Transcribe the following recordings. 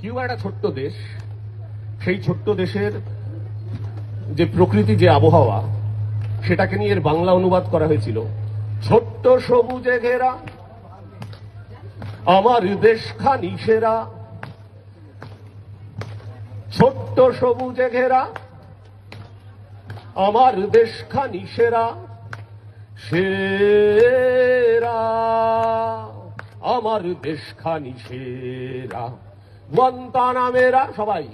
Cuba একটা ছোট্ট দেশ, সেই ছোট্ট দেশের যে প্রকৃতি, যে আবহাওয়া, সেটাকে নিয়ে এর বাংলা অনুবাদ করা হয়েছিল। ছোট্ট সবুজে ঘেরা, আমার দেশখানি সেরা। ছোট্ট সবুজে ঘেরা, আমার দেশখানি সেরা। সেরা, আমার দেশখানি সেরা। গুয়ান্তানামেরা, সবাই।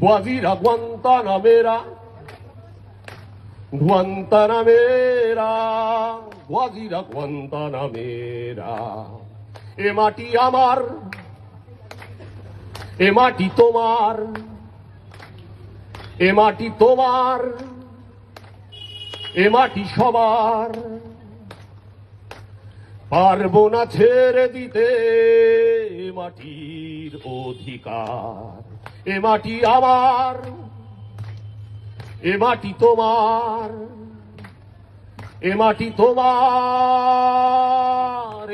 গুয়াজিরা গুয়ান্তানামেরা। গুয়ান্তানামেরা গুয়াজিরা গুয়ান্তানামেরা। এ মাটি আমার, এ মাটি তোমার, এ মাটি তোমার, এ মাটি সবার। পারব না ছেড়ে দিতে মাটির অধিকার, এ মাটি আমার, এ মাটি তোমার, এ মাটি তোমার,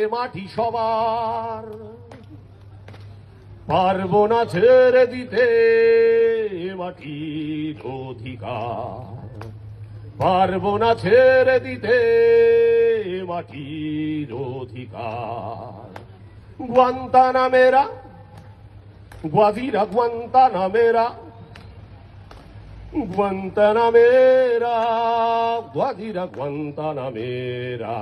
এ মাটি সবার। পারব না ছেড়ে দিতে, এ মাটির অধিকার, পারব না ছেড়ে দিতে মাটির অধিকার গুয়ান্তানামেরা গুয়াজিরা গুয়ান্তানামেরা গুয়ান্তানামেরা গুয়াজিরা গুয়ান্তানামেরা